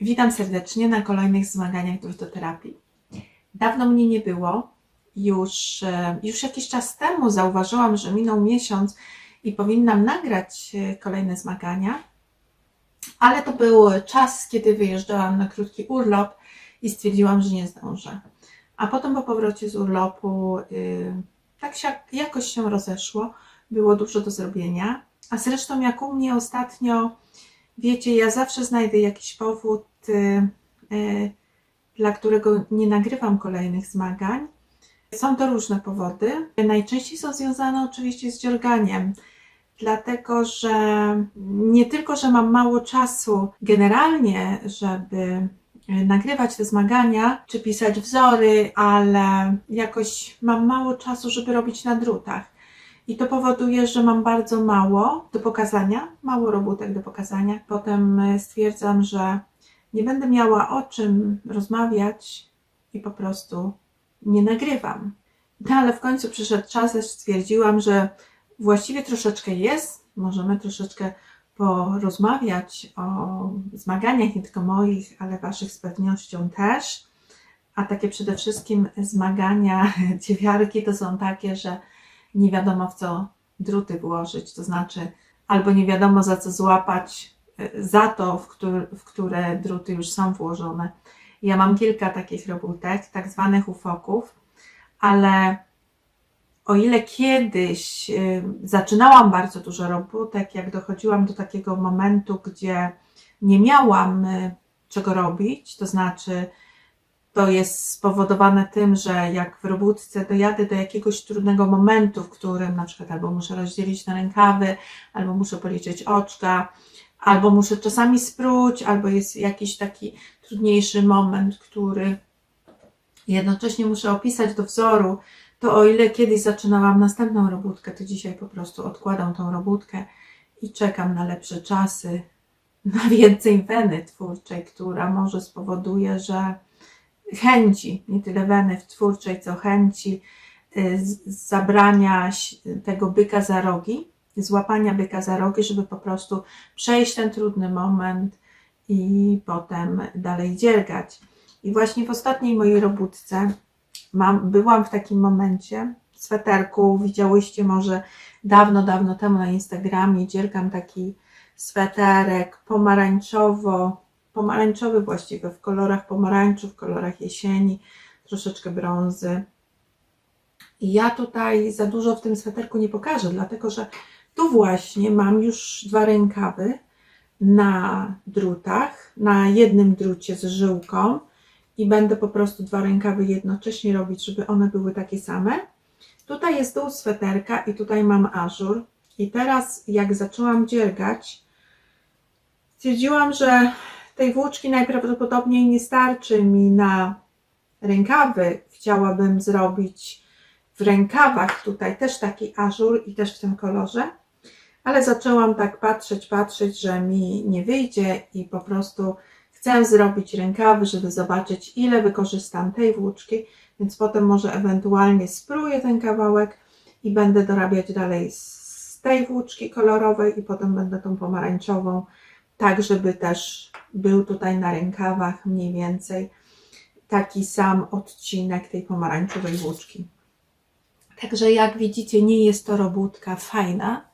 Witam serdecznie na kolejnych zmaganiach drutoterapii. Dawno mnie nie było. Już, e, już jakiś czas temu zauważyłam, że minął miesiąc i powinnam nagrać e, kolejne zmagania, ale to był czas, kiedy wyjeżdżałam na krótki urlop i stwierdziłam, że nie zdążę. A potem po powrocie z urlopu y, tak się, jakoś się rozeszło, było dużo do zrobienia. A zresztą jak u mnie ostatnio, wiecie, ja zawsze znajdę jakiś powód, dla którego nie nagrywam kolejnych zmagań. Są to różne powody. Najczęściej są związane oczywiście z dziorganiem, dlatego że nie tylko, że mam mało czasu generalnie, żeby y, nagrywać te zmagania czy pisać wzory, ale jakoś mam mało czasu, żeby robić na drutach. I to powoduje, że mam bardzo mało do pokazania, mało robótek do pokazania. Potem y, stwierdzam, że nie będę miała o czym rozmawiać i po prostu nie nagrywam. No ale w końcu przyszedł czas, aż stwierdziłam, że właściwie troszeczkę jest, możemy troszeczkę porozmawiać o zmaganiach, nie tylko moich, ale waszych z pewnością też. A takie przede wszystkim zmagania dziewiarki to są takie, że nie wiadomo w co druty włożyć, to znaczy albo nie wiadomo za co złapać, za to, w, któr, w które druty już są włożone. Ja mam kilka takich robótek, tak zwanych ufoków, ale o ile kiedyś zaczynałam bardzo dużo robótek, jak dochodziłam do takiego momentu, gdzie nie miałam y, czego robić, to znaczy to jest spowodowane tym, że jak w robótce dojadę do jakiegoś trudnego momentu, w którym na przykład albo muszę rozdzielić na rękawy, albo muszę policzyć oczka, albo muszę czasami spróć, albo jest jakiś taki trudniejszy moment, który jednocześnie muszę opisać do wzoru, to o ile kiedyś zaczynałam następną robótkę, to dzisiaj po prostu odkładam tą robótkę i czekam na lepsze czasy, na więcej weny twórczej, która może spowoduje, że chęci, nie tyle weny twórczej, co chęci y, zabrania tego byka za rogi, złapania byka za rogi, żeby po prostu przejść ten trudny moment i potem dalej dziergać. I właśnie w ostatniej mojej robótce mam, byłam w takim momencie, w sweterku, widziałyście może dawno, dawno temu na Instagramie, dziergam taki sweterek pomarańczowo, pomarańczowy właściwie, w kolorach pomarańczu, w kolorach jesieni, troszeczkę brązy. I ja tutaj za dużo w tym sweterku nie pokażę, dlatego że tu właśnie mam już dwa rękawy na drutach, na jednym drucie z żyłką i będę po prostu dwa rękawy jednocześnie robić, żeby one były takie same. Tutaj jest dół sweterka i tutaj mam ażur. I teraz jak zaczęłam dziergać, stwierdziłam, że tej włóczki najprawdopodobniej nie starczy mi na rękawy. Chciałabym zrobić w rękawach tutaj też taki ażur i też w tym kolorze. Ale zaczęłam tak patrzeć, patrzeć, że mi nie wyjdzie i po prostu chcę zrobić rękawy, żeby zobaczyć ile wykorzystam tej włóczki, więc potem może ewentualnie spróję ten kawałek i będę dorabiać dalej z tej włóczki kolorowej i potem będę tą pomarańczową, tak żeby też był tutaj na rękawach mniej więcej taki sam odcinek tej pomarańczowej włóczki. Także jak widzicie, nie jest to robótka fajna,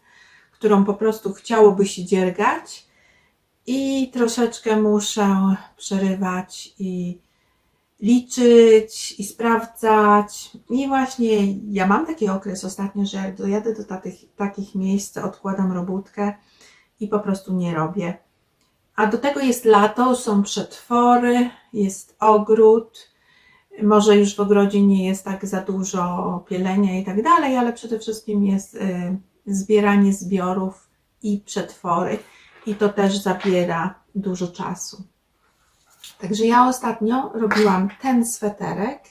którą po prostu chciałoby się dziergać i troszeczkę muszę przerywać i liczyć i sprawdzać. I właśnie ja mam taki okres ostatnio, że jak dojadę do takich, takich miejsc, odkładam robótkę i po prostu nie robię. A do tego jest lato, są przetwory, jest ogród. Może już w ogrodzie nie jest tak za dużo pielenia i tak dalej, ale przede wszystkim jest y, zbieranie zbiorów i przetwory. I to też zabiera dużo czasu. Także ja ostatnio robiłam ten sweterek.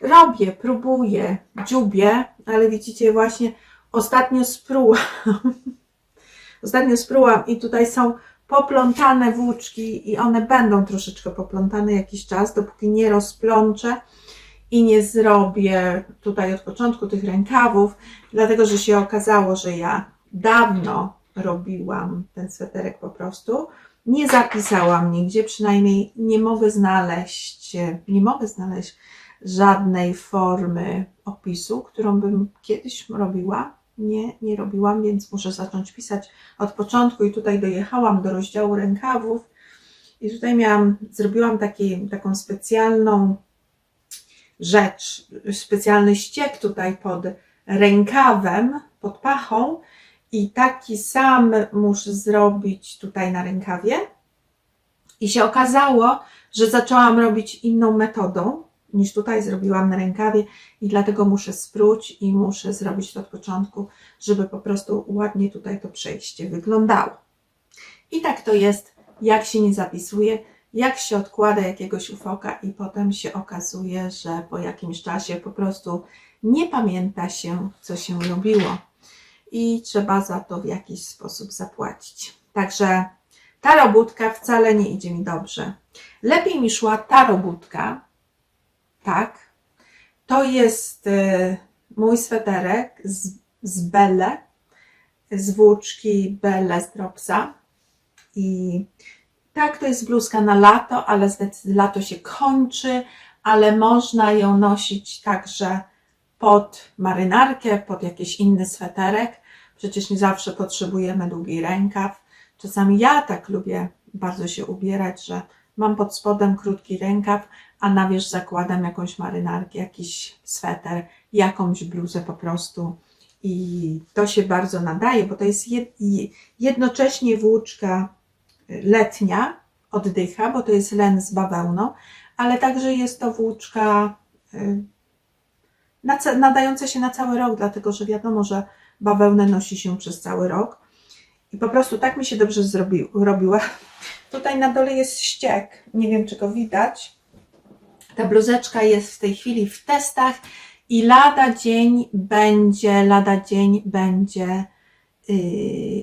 Robię, próbuję, dziubię, ale widzicie właśnie ostatnio sprułam. ostatnio sprułam i tutaj są poplątane włóczki i one będą troszeczkę poplątane jakiś czas, dopóki nie rozplączę i nie zrobię tutaj od początku tych rękawów, dlatego że się okazało, że ja dawno robiłam ten sweterek po prostu. nie zapisałam nigdzie, przynajmniej nie mogę znaleźć, nie mogę znaleźć żadnej formy opisu, którą bym kiedyś robiła. Nie, nie robiłam, więc muszę zacząć pisać od początku i tutaj dojechałam do rozdziału rękawów i tutaj miałam, zrobiłam taki, taką specjalną rzecz, specjalny ściek tutaj pod rękawem, pod pachą i taki sam muszę zrobić tutaj na rękawie. I się okazało, że zaczęłam robić inną metodą niż tutaj zrobiłam na rękawie i dlatego muszę spróć i muszę zrobić to od początku, żeby po prostu ładnie tutaj to przejście wyglądało. I tak to jest, jak się nie zapisuje, jak się odkłada jakiegoś ufoka i potem się okazuje, że po jakimś czasie po prostu nie pamięta się, co się robiło i trzeba za to w jakiś sposób zapłacić. Także ta robótka wcale nie idzie mi dobrze. Lepiej mi szła ta robótka, tak. To jest y, mój sweterek z, z Belle, z włóczki Belle z Dropsa. I tak, to jest bluzka na lato, ale lato się kończy, ale można ją nosić także pod marynarkę, pod jakiś inny sweterek. Przecież nie zawsze potrzebujemy długi rękaw. Czasami ja tak lubię bardzo się ubierać, że mam pod spodem krótki rękaw, a na wierzch zakładam jakąś marynarkę, jakiś sweter, jakąś bluzę po prostu. I to się bardzo nadaje, bo to jest jednocześnie włóczka letnia, oddycha, bo to jest len z bawełną, ale także jest to włóczka y, nadająca się na cały rok, dlatego że wiadomo, że bawełnę nosi się przez cały rok. I po prostu tak mi się dobrze zrobi, robiła. Tutaj na dole jest ściek, nie wiem czy go widać. Ta bluzeczka jest w tej chwili w testach i lada dzień będzie, lada dzień będzie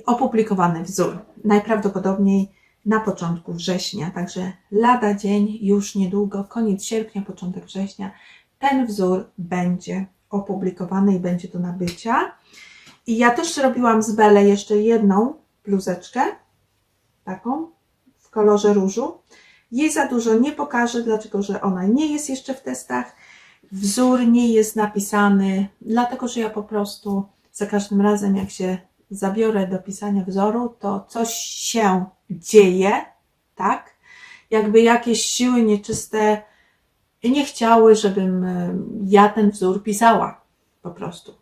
opublikowany wzór. Najprawdopodobniej na początku września, także lada dzień, już niedługo, koniec sierpnia, początek września, ten wzór będzie opublikowany i będzie do nabycia. I ja też robiłam z Bele jeszcze jedną bluzeczkę, taką w kolorze różu. Jej za dużo nie pokażę, dlatego że ona nie jest jeszcze w testach. Wzór nie jest napisany, dlatego że ja po prostu za każdym razem, jak się zabiorę do pisania wzoru, to coś się dzieje, tak? Jakby jakieś siły nieczyste nie chciały, żebym e, ja ten wzór pisała. Po prostu.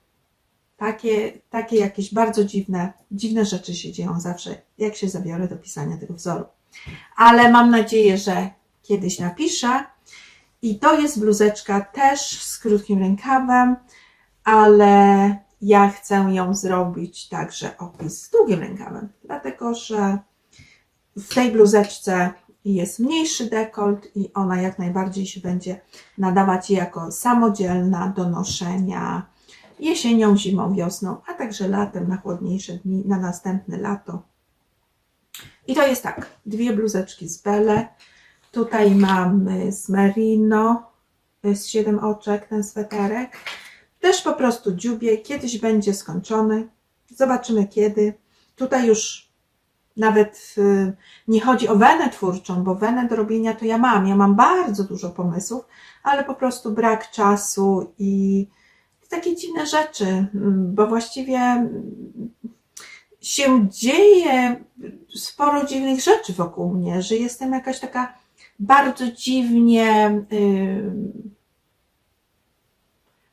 Takie, takie jakieś bardzo dziwne, dziwne rzeczy się dzieją zawsze, jak się zabiorę do pisania tego wzoru. Ale mam nadzieję, że kiedyś napiszę. I to jest bluzeczka też z krótkim rękawem, ale ja chcę ją zrobić także opis z długim rękawem, dlatego że w tej bluzeczce jest mniejszy dekolt i ona jak najbardziej się będzie nadawać jako samodzielna do noszenia jesienią, zimą, wiosną, a także latem na chłodniejsze dni, na następne lato. I to jest tak, dwie bluzeczki z Belle. Tutaj mamy z Merino, z 7 oczek ten sweterek. Też po prostu dziubię, kiedyś będzie skończony. Zobaczymy kiedy. Tutaj już nawet y, nie chodzi o wenę twórczą, bo wenę do robienia to ja mam. Ja mam bardzo dużo pomysłów, ale po prostu brak czasu i takie dziwne rzeczy, mm, bo właściwie się dzieje sporo dziwnych rzeczy wokół mnie, że jestem jakaś taka bardzo dziwnie, yy,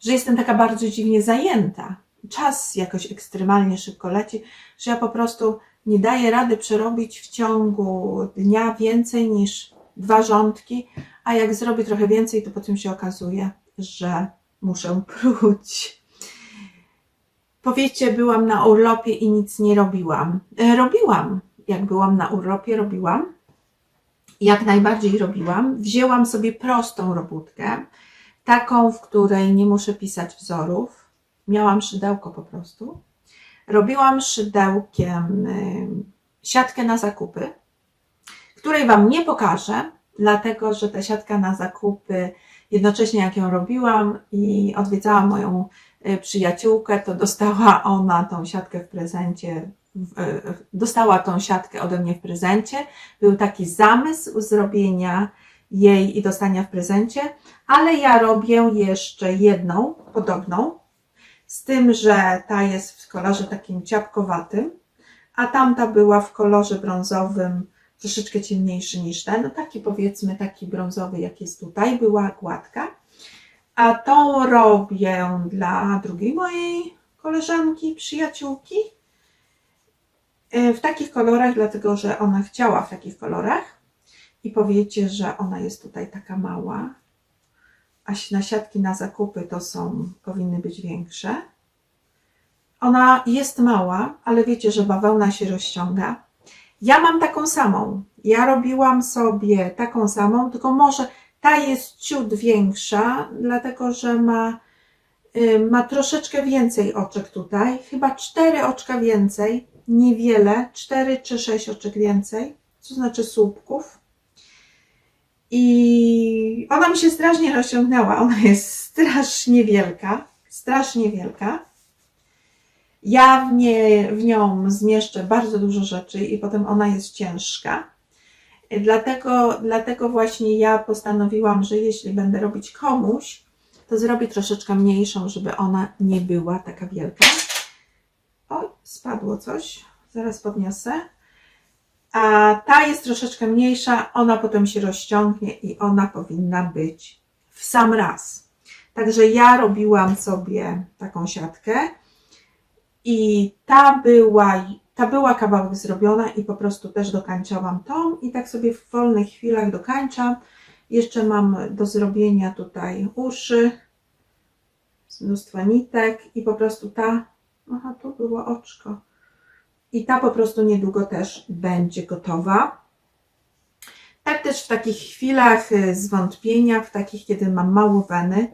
że jestem taka bardzo dziwnie zajęta. Czas jakoś ekstremalnie szybko leci, że ja po prostu nie daję rady przerobić w ciągu dnia więcej niż dwa rządki, a jak zrobię trochę więcej, to potem się okazuje, że muszę pruć. Powiecie, byłam na urlopie i nic nie robiłam. E, robiłam. Jak byłam na urlopie, robiłam. Jak najbardziej robiłam. Wzięłam sobie prostą robótkę, taką, w której nie muszę pisać wzorów. Miałam szydełko po prostu. Robiłam szydełkiem y, siatkę na zakupy, której Wam nie pokażę, dlatego że ta siatka na zakupy jednocześnie jak ją robiłam i odwiedzałam moją y, przyjaciółkę, to dostała ona tą siatkę w prezencie e, dostała tą siatkę ode mnie w prezencie. Był taki zamysł zrobienia jej i dostania w prezencie, ale ja robię jeszcze jedną podobną, z tym, że ta jest w kolorze takim ciapkowatym, a tamta była w kolorze brązowym, troszeczkę ciemniejszy niż ten, no taki powiedzmy taki brązowy jak jest tutaj, była gładka. A tą robię dla drugiej mojej koleżanki, przyjaciółki. e, W takich kolorach, dlatego że ona chciała w takich kolorach. I powiecie, że ona jest tutaj taka mała, a si- na siatki na zakupy to są, powinny być większe. Ona jest mała, ale wiecie, że bawełna się rozciąga. Ja mam taką samą. Ja robiłam sobie taką samą, tylko może ta jest ciut większa, dlatego że ma, y, ma troszeczkę więcej oczek tutaj. Chyba cztery oczka więcej, niewiele, cztery czy sześć oczek więcej, co znaczy słupków. I ona mi się strasznie rozciągnęła. Ona jest strasznie wielka, strasznie wielka. Ja w, nie, w nią zmieszczę bardzo dużo rzeczy i potem ona jest ciężka. Dlatego, dlatego właśnie ja postanowiłam, że jeśli będę robić komuś, to zrobię troszeczkę mniejszą, żeby ona nie była taka wielka. O, spadło coś. Zaraz podniosę. A ta jest troszeczkę mniejsza, ona potem się rozciągnie i ona powinna być w sam raz. Także ja robiłam sobie taką siatkę i ta była, ta była kawałek zrobiona i po prostu też dokańczałam tą i tak sobie w wolnych chwilach dokańczam. Jeszcze mam do zrobienia tutaj uszy, mnóstwo nitek i po prostu ta, aha tu było oczko i ta po prostu niedługo też będzie gotowa. Tak też w takich chwilach y, zwątpienia, w takich, kiedy mam mało weny,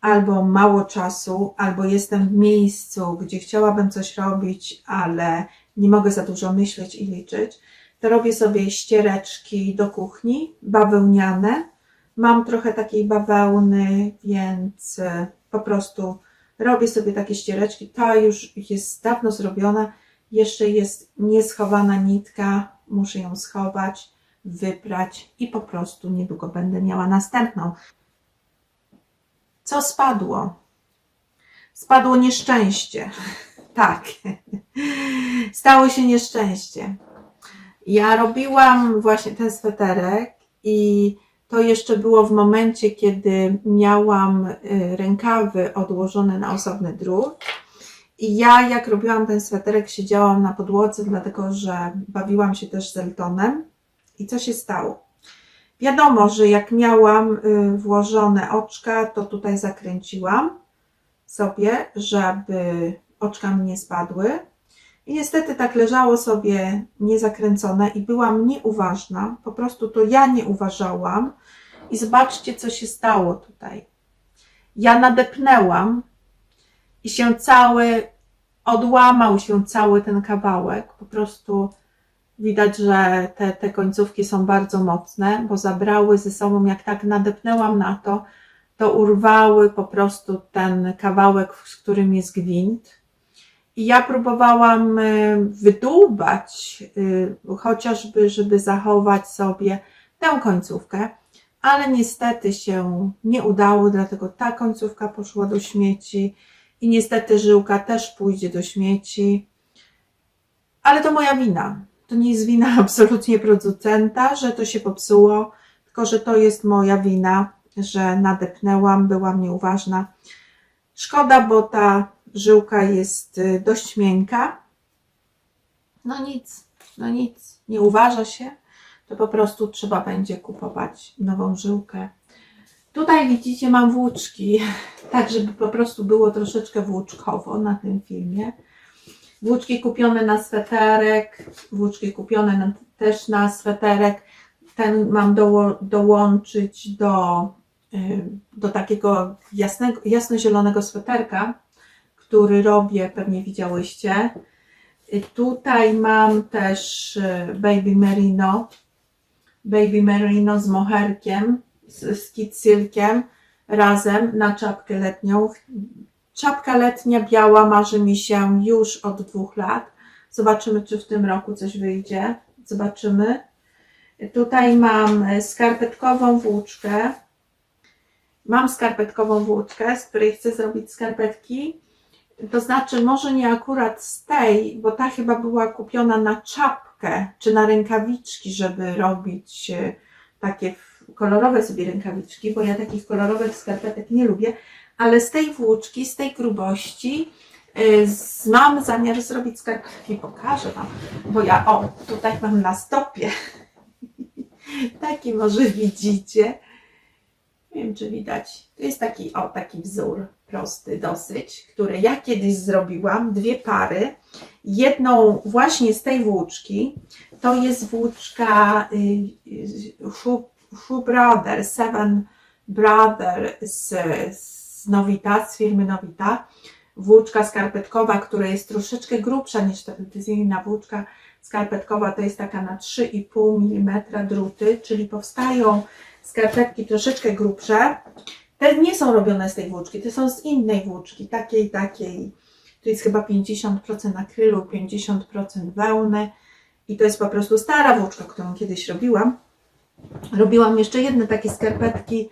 albo mało czasu, albo jestem w miejscu, gdzie chciałabym coś robić, ale nie mogę za dużo myśleć i liczyć, to robię sobie ściereczki do kuchni, bawełniane. Mam trochę takiej bawełny, więc y, po prostu robię sobie takie ściereczki. Ta już jest dawno zrobiona, jeszcze jest nieschowana nitka, muszę ją schować, wyprać i po prostu niedługo będę miała następną. Co spadło? Spadło nieszczęście. Tak. Stało się nieszczęście. Ja robiłam właśnie ten sweterek i to jeszcze było w momencie, kiedy miałam y, rękawy odłożone na osobny drut. I ja, jak robiłam ten sweterek, siedziałam na podłodze, dlatego że bawiłam się też z Eltonem. I co się stało? Wiadomo, że jak miałam y, włożone oczka, to tutaj zakręciłam sobie, żeby oczka mi nie spadły. I niestety tak leżało sobie niezakręcone i byłam nieuważna. Po prostu to ja nie uważałam. I zobaczcie, co się stało tutaj. Ja nadepnęłam i się cały, odłamał się cały ten kawałek. Po prostu widać, że te, te końcówki są bardzo mocne, bo zabrały ze sobą, jak tak nadepnęłam na to, to urwały po prostu ten kawałek, z którym jest gwint. I ja próbowałam y, wydłubać, y, chociażby, żeby zachować sobie tę końcówkę, ale niestety się nie udało, dlatego ta końcówka poszła do śmieci i niestety żyłka też pójdzie do śmieci. Ale to moja wina. To nie jest wina absolutnie producenta, że to się popsuło, tylko że to jest moja wina, że nadepnęłam, byłam nieuważna. Szkoda, bo ta żyłka jest y, dość miękka. No nic, no nic, nie uważa się, to po prostu trzeba będzie kupować nową żyłkę. Tutaj widzicie, mam włóczki, tak żeby po prostu było troszeczkę włóczkowo na tym filmie. Włóczki kupione na sweterek, włóczki kupione na, też na sweterek. Ten mam doło, dołączyć do, y, do takiego jasnego, jasnozielonego sweterka, który robię, pewnie widziałyście. Y, Tutaj mam też y, Baby Merino, Baby Merino z moherkiem, z, silkiem razem na czapkę letnią. Czapka letnia biała marzy mi się już od dwóch lat. Zobaczymy, czy w tym roku coś wyjdzie. Zobaczymy. Tutaj mam skarpetkową włóczkę. Mam skarpetkową włóczkę, z której chcę zrobić skarpetki. To znaczy, może nie akurat z tej, bo ta chyba była kupiona na czapkę czy na rękawiczki, żeby robić e, takie kolorowe sobie rękawiczki, bo ja takich kolorowych skarpetek nie lubię, ale z tej włóczki, z tej grubości y, z- mam zamiar zrobić skarpetki. Pokażę Wam, bo ja, o, tutaj mam na stopie. Taki może widzicie. Nie wiem, czy widać. To jest taki, o, taki wzór prosty dosyć, który ja kiedyś zrobiłam, dwie pary. Jedną właśnie z tej włóczki, to jest włóczka y, y, Shoe, Shoe Brother, Seven Brother z, z Novita, z firmy Novita. Włóczka skarpetkowa, która jest troszeczkę grubsza niż tradycyjna włóczka skarpetkowa, to jest taka na 3,5 mm druty, czyli powstają skarpetki troszeczkę grubsze. Te nie są robione z tej włóczki, te są z innej włóczki, takiej, takiej. Tu jest chyba 50% akrylu, 50% wełny i to jest po prostu stara włóczka, którą kiedyś robiłam. Robiłam jeszcze jedne takie skarpetki,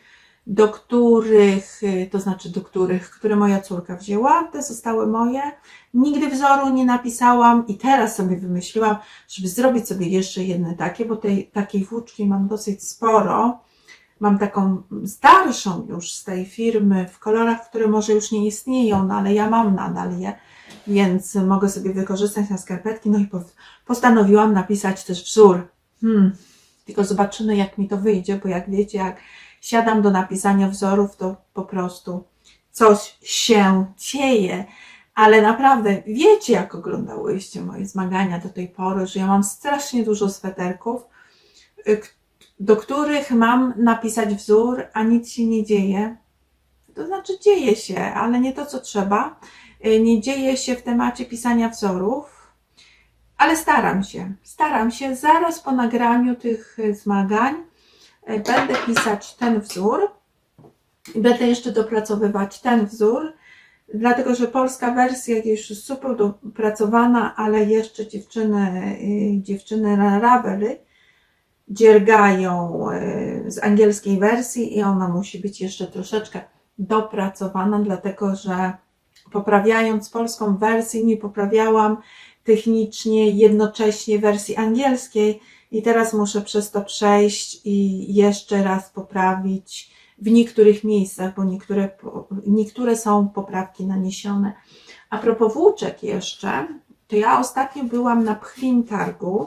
do których, y, to znaczy do których, które moja córka wzięła, te zostały moje. Nigdy wzoru nie napisałam i teraz sobie wymyśliłam, żeby zrobić sobie jeszcze jedne takie, bo tej takiej włóczki mam dosyć sporo. Mam taką starszą już z tej firmy w kolorach, które może już nie istnieją, no ale ja mam nadal je, więc mogę sobie wykorzystać na skarpetki. No i po- postanowiłam napisać też wzór. Hmm. Tylko zobaczymy, jak mi to wyjdzie, bo jak wiecie, jak siadam do napisania wzorów, to po prostu coś się dzieje. Ale naprawdę wiecie, jak oglądałyście moje zmagania do tej pory, że ja mam strasznie dużo sweterków, y, do których mam napisać wzór, a nic się nie dzieje. To znaczy dzieje się, ale nie to, co trzeba. Y, Nie dzieje się w temacie pisania wzorów, ale staram się. Staram się zaraz po nagraniu tych y, zmagań y, będę pisać ten wzór. i Będę jeszcze dopracowywać ten wzór, dlatego że polska wersja jest już super dopracowana, ale jeszcze dziewczyny, y, dziewczyny na Ravelry dziergają z angielskiej wersji i ona musi być jeszcze troszeczkę dopracowana, dlatego że poprawiając polską wersję, nie poprawiałam technicznie jednocześnie wersji angielskiej. I teraz muszę przez to przejść i jeszcze raz poprawić w niektórych miejscach, bo niektóre, niektóre są poprawki naniesione. A propos włóczek jeszcze, to ja ostatnio byłam na Pchlim Targu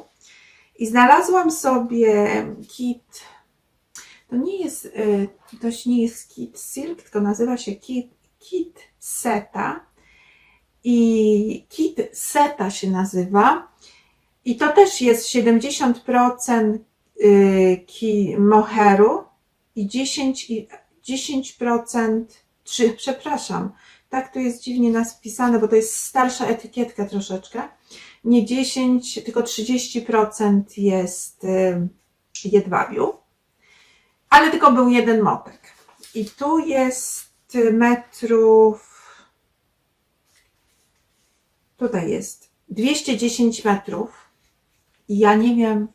i znalazłam sobie kit, to nie jest, y, to nie jest kit silk, tylko nazywa się kit, kit seta i kit seta się nazywa i to też jest 70% y, moheru i 10, i 10% czy przepraszam, tak to jest dziwnie napisane, bo to jest starsza etykietka troszeczkę. Nie 10, tylko 30% jest y, jedwabiu, ale tylko był jeden motek. I tu jest metrów Tutaj jest 210 metrów. I ja nie wiem.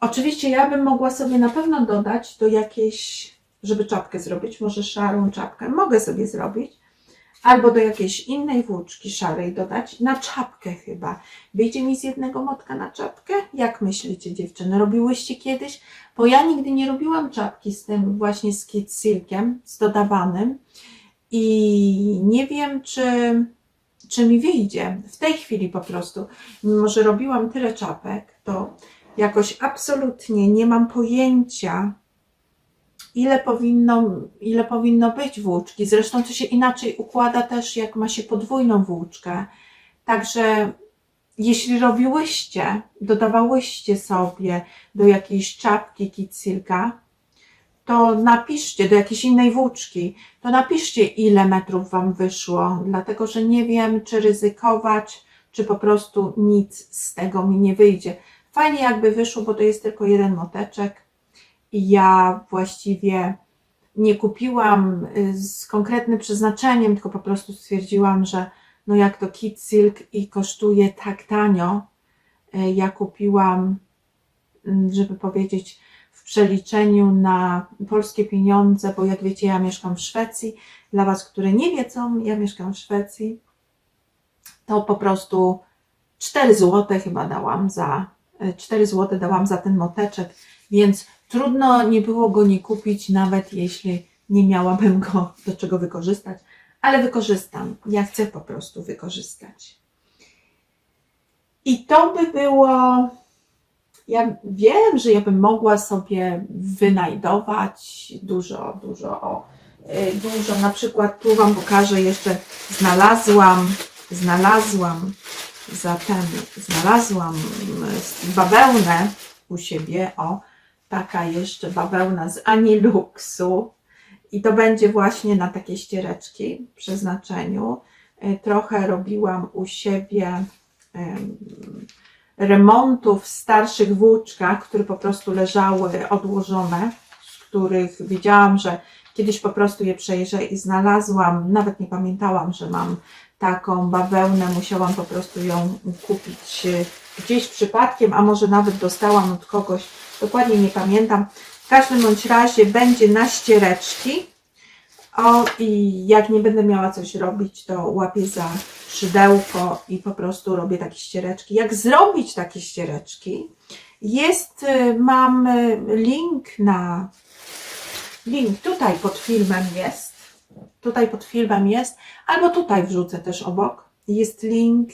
Oczywiście ja bym mogła sobie na pewno dodać do jakiejś, żeby czapkę zrobić, może szarą czapkę. Mogę sobie zrobić. Albo do jakiejś innej włóczki szarej dodać. Na czapkę chyba. Wyjdzie mi z jednego motka na czapkę? Jak myślicie dziewczyny? Robiłyście kiedyś? Bo ja nigdy nie robiłam czapki z tym właśnie z silkiem, z dodawanym. I nie wiem, czy czy mi wyjdzie. W tej chwili po prostu, mimo że robiłam tyle czapek, to jakoś absolutnie nie mam pojęcia, ile powinno, ile powinno być włóczki. Zresztą to się inaczej układa też, jak ma się podwójną włóczkę. Także jeśli robiłyście, dodawałyście sobie do jakiejś czapki kit silka, to napiszcie do jakiejś innej włóczki, to napiszcie, ile metrów Wam wyszło, dlatego że nie wiem, czy ryzykować, czy po prostu nic z tego mi nie wyjdzie. Fajnie jakby wyszło, bo to jest tylko jeden moteczek i ja właściwie nie kupiłam y, z konkretnym przeznaczeniem, tylko po prostu stwierdziłam, że no jak to Kid Silk i kosztuje tak tanio. E, Ja kupiłam, mm, żeby powiedzieć, przeliczeniu na polskie pieniądze, bo jak wiecie, ja mieszkam w Szwecji. Dla Was, które nie wiedzą, ja mieszkam w Szwecji. To po prostu 4 zł chyba dałam za, e, 4 zł dałam za ten moteczek, więc trudno nie było go nie kupić, nawet jeśli nie miałabym go do czego wykorzystać, ale wykorzystam. Ja chcę po prostu wykorzystać. I to by było. Ja wiem, że ja bym mogła sobie wynajdować dużo, dużo, o, y, dużo. Na przykład tu Wam pokażę jeszcze, znalazłam, znalazłam zatem, znalazłam y, bawełnę u siebie, o, taka jeszcze bawełna z Aniluxu i to będzie właśnie na takie ściereczki w przeznaczeniu. Y, Trochę robiłam u siebie em, remontów w starszych włóczkach, które po prostu leżały odłożone, z których widziałam, że kiedyś po prostu je przejrzę i znalazłam, nawet nie pamiętałam, że mam taką bawełnę, musiałam po prostu ją kupić e, gdzieś przypadkiem, a może nawet dostałam od kogoś, dokładnie nie pamiętam. W każdym bądź razie będzie na ściereczki. O, i jak nie będę miała coś robić, to łapię za szydełko i po prostu robię takie ściereczki. Jak zrobić takie ściereczki? Jest, y, mam y, link na, link tutaj pod filmem jest, tutaj pod filmem jest, albo tutaj wrzucę też obok. Jest link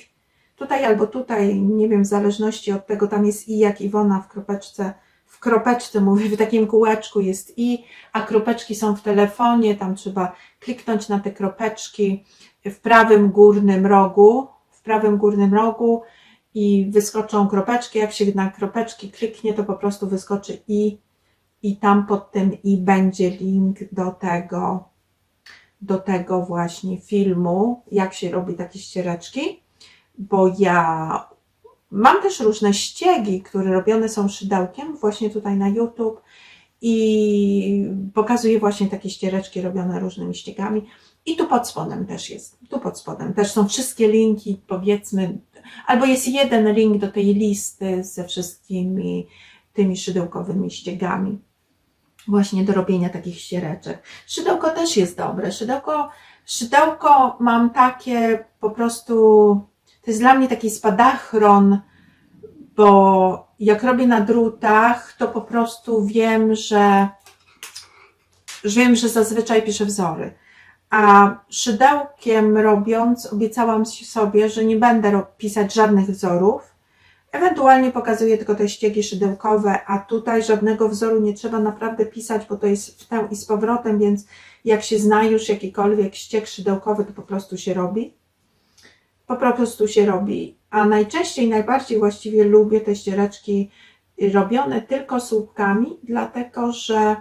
tutaj albo tutaj, nie wiem, w zależności od tego, tam jest i jak Iwona w kropeczce, w kropeczce mówię, w takim kółeczku jest i, a kropeczki są w telefonie, tam trzeba kliknąć na te kropeczki w prawym górnym rogu, w prawym górnym rogu i wyskoczą kropeczki. Jak się na kropeczki kliknie, to po prostu wyskoczy i, i tam pod tym i będzie link do tego, do tego właśnie filmu, jak się robi takie ściereczki, bo ja mam też różne ściegi, które robione są szydełkiem, właśnie tutaj na YouTube i pokazuję właśnie takie ściereczki robione różnymi ściegami. I tu pod spodem też jest. Tu pod spodem też są wszystkie linki, powiedzmy, albo jest jeden link do tej listy ze wszystkimi tymi szydełkowymi ściegami. Właśnie do robienia takich ściereczek. Szydełko też jest dobre. Szydełko, szydełko mam takie po prostu, to jest dla mnie taki spadachron, bo jak robię na drutach, to po prostu wiem, że, że wiem, że zazwyczaj piszę wzory. A szydełkiem robiąc, obiecałam sobie, że nie będę pisać żadnych wzorów. Ewentualnie pokazuję tylko te ściegi szydełkowe, a tutaj żadnego wzoru nie trzeba naprawdę pisać, bo to jest w tę i z powrotem, więc jak się zna już jakikolwiek ścieg szydełkowy, to po prostu się robi. Po prostu się robi. A najczęściej, najbardziej właściwie lubię te ściereczki robione tylko słupkami, dlatego że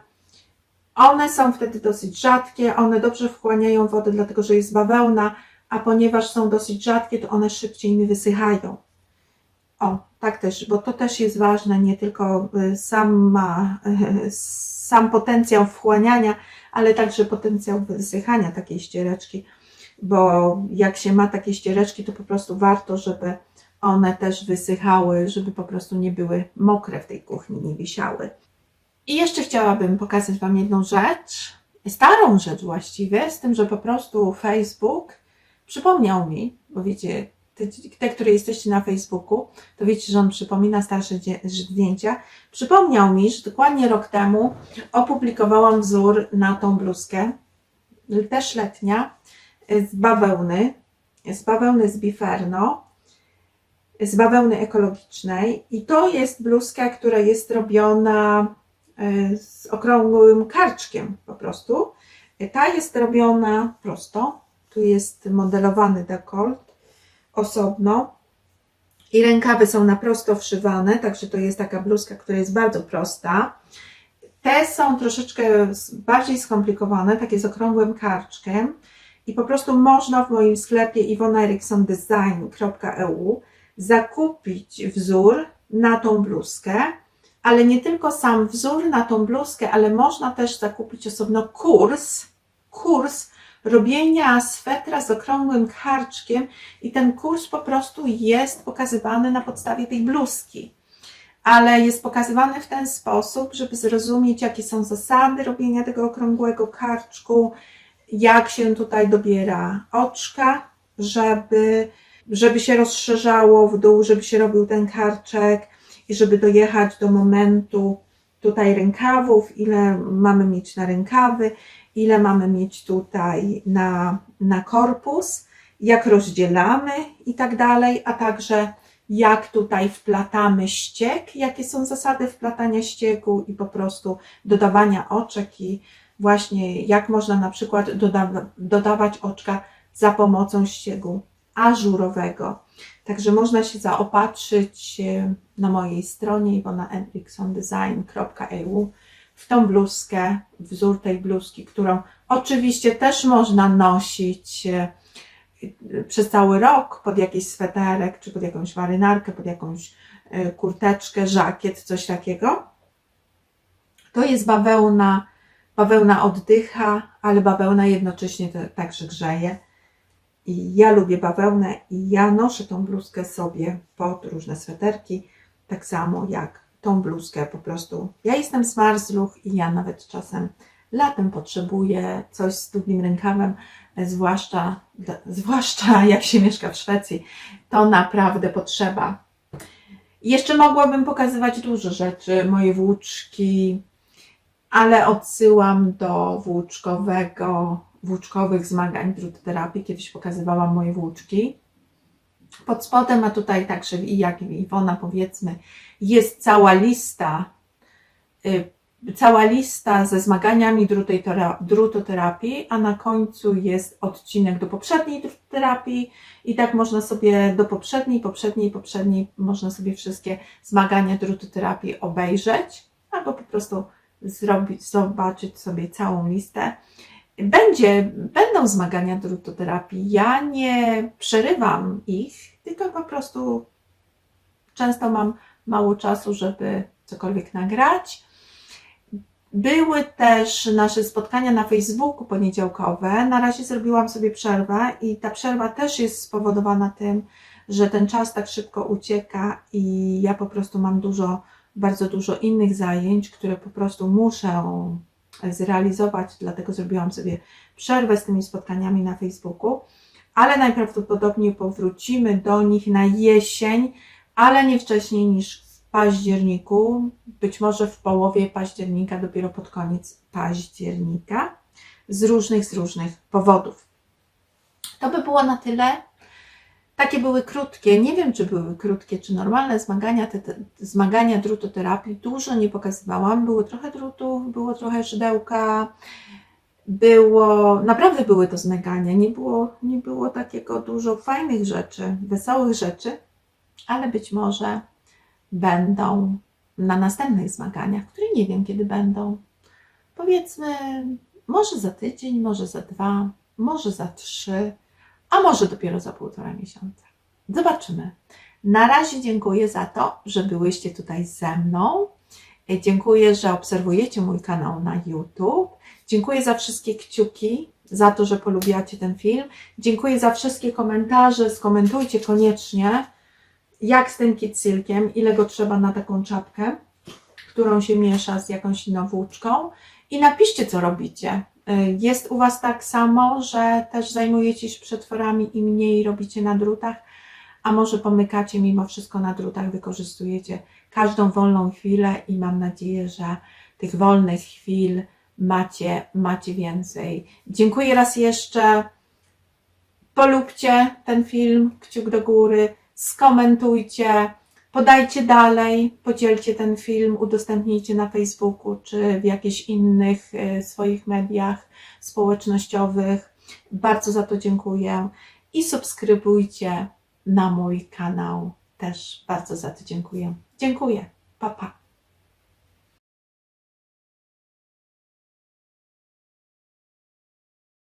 one są wtedy dosyć rzadkie, one dobrze wchłaniają wodę, dlatego że jest bawełna, a ponieważ są dosyć rzadkie, to one szybciej mi wysychają. O, tak też, bo to też jest ważne, nie tylko y, sama, y, sam potencjał wchłaniania, ale także potencjał wysychania takiej ściereczki, bo jak się ma takie ściereczki, to po prostu warto, żeby one też wysychały, żeby po prostu nie były mokre w tej kuchni, nie wisiały. I jeszcze chciałabym pokazać Wam jedną rzecz, starą rzecz właściwie, z tym, że po prostu Facebook przypomniał mi, bo wiecie, te, te które jesteście na Facebooku, to wiecie, że on przypomina starsze zdjęcia. Przypomniał mi, że dokładnie rok temu opublikowałam wzór na tą bluzkę, też letnia, z bawełny, z bawełny z Biferno, z bawełny ekologicznej i to jest bluzka, która jest robiona e, z okrągłym karczkiem po prostu. Ta jest robiona prosto, tu jest modelowany dekolt osobno i rękawy są na prosto wszywane, także to jest taka bluzka, która jest bardzo prosta. Te są troszeczkę bardziej skomplikowane, takie z okrągłym karczkiem i po prostu można w moim sklepie iwonaeriksondesign.eu zakupić wzór na tą bluzkę, ale nie tylko sam wzór na tą bluzkę, ale można też zakupić osobno kurs, kurs, robienia swetra z okrągłym karczkiem i ten kurs po prostu jest pokazywany na podstawie tej bluzki. Ale jest pokazywany w ten sposób, żeby zrozumieć, jakie są zasady robienia tego okrągłego karczku, jak się tutaj dobiera oczka, żeby, żeby się rozszerzało w dół, żeby się robił ten karczek i żeby dojechać do momentu tutaj rękawów, ile mamy mieć na rękawy, ile mamy mieć tutaj na, na korpus, jak rozdzielamy i tak dalej, a także jak tutaj wplatamy ściek, jakie są zasady wplatania ścieku i po prostu dodawania oczek i właśnie jak można na przykład doda- dodawać oczka za pomocą ściegu ażurowego. Także można się zaopatrzyć e, na mojej stronie iwonaenriksondesign.eu w tą bluzkę, wzór tej bluzki, którą oczywiście też można nosić e, przez cały rok pod jakiś sweterek, czy pod jakąś marynarkę, pod jakąś e, kurteczkę, żakiet, coś takiego. To jest bawełna, bawełna oddycha, ale bawełna jednocześnie także grzeje. I ja lubię bawełnę i ja noszę tą bluzkę sobie pod różne sweterki, tak samo jak tą bluzkę po prostu. Ja jestem z i ja nawet czasem latem potrzebuję coś z długim rękawem, zwłaszcza, zwłaszcza jak się mieszka w Szwecji, to naprawdę potrzeba. Jeszcze mogłabym pokazywać dużo rzeczy, moje włóczki, ale odsyłam do włóczkowego, włóczkowych zmagań drutoterapii. Kiedyś pokazywałam moje włóczki. Pod spodem, a tutaj także i jak Iwona powiedzmy, jest cała lista, y, cała lista ze zmaganiami drutotera- drutoterapii, a na końcu jest odcinek do poprzedniej drutoterapii i tak można sobie do poprzedniej, poprzedniej, poprzedniej, można sobie wszystkie zmagania drutoterapii obejrzeć, albo po prostu zrobić, zobaczyć sobie całą listę. Będzie, będą zmagania drutoterapii. Ja nie przerywam ich, tylko po prostu często mam mało czasu, żeby cokolwiek nagrać. Były też nasze spotkania na Facebooku poniedziałkowe. Na razie zrobiłam sobie przerwę i ta przerwa też jest spowodowana tym, że ten czas tak szybko ucieka i ja po prostu mam dużo, bardzo dużo innych zajęć, które po prostu muszę zrealizować, dlatego zrobiłam sobie przerwę z tymi spotkaniami na Facebooku, ale najprawdopodobniej powrócimy do nich na jesień, ale nie wcześniej niż w październiku, być może w połowie października, dopiero pod koniec października, z różnych, z różnych powodów. To by było na tyle. Takie były krótkie, nie wiem czy były krótkie, czy normalne zmagania, te, te, zmagania drutoterapii. Dużo nie pokazywałam, było trochę drutów, było trochę szydełka, było, naprawdę były to zmagania, nie było, nie było takiego dużo fajnych rzeczy, wesołych rzeczy, ale być może będą na następnych zmaganiach, które nie wiem kiedy będą. Powiedzmy, może za tydzień, może za dwa, może za trzy, a może dopiero za półtora miesiąca. Zobaczymy. Na razie dziękuję za to, że byłyście tutaj ze mną. E, Dziękuję, że obserwujecie mój kanał na YouTube. Dziękuję za wszystkie kciuki, za to, że polubiacie ten film. Dziękuję za wszystkie komentarze. Skomentujcie koniecznie, jak z tym kitsilkiem, ile go trzeba na taką czapkę, którą się miesza z jakąś inną włóczką. I napiszcie, co robicie. Y, Jest u Was tak samo, że też zajmujecie się przetworami i mniej robicie na drutach, a może pomykacie mimo wszystko na drutach, wykorzystujecie każdą wolną chwilę i mam nadzieję, że tych wolnych chwil macie, macie więcej. Dziękuję raz jeszcze. Polubcie ten film, kciuk do góry, skomentujcie, podajcie dalej, podzielcie ten film, udostępnijcie na Facebooku czy w jakichś innych e, swoich mediach społecznościowych. Bardzo za to dziękuję i subskrybujcie na mój kanał. Też bardzo za to dziękuję. Dziękuję. Pa, pa.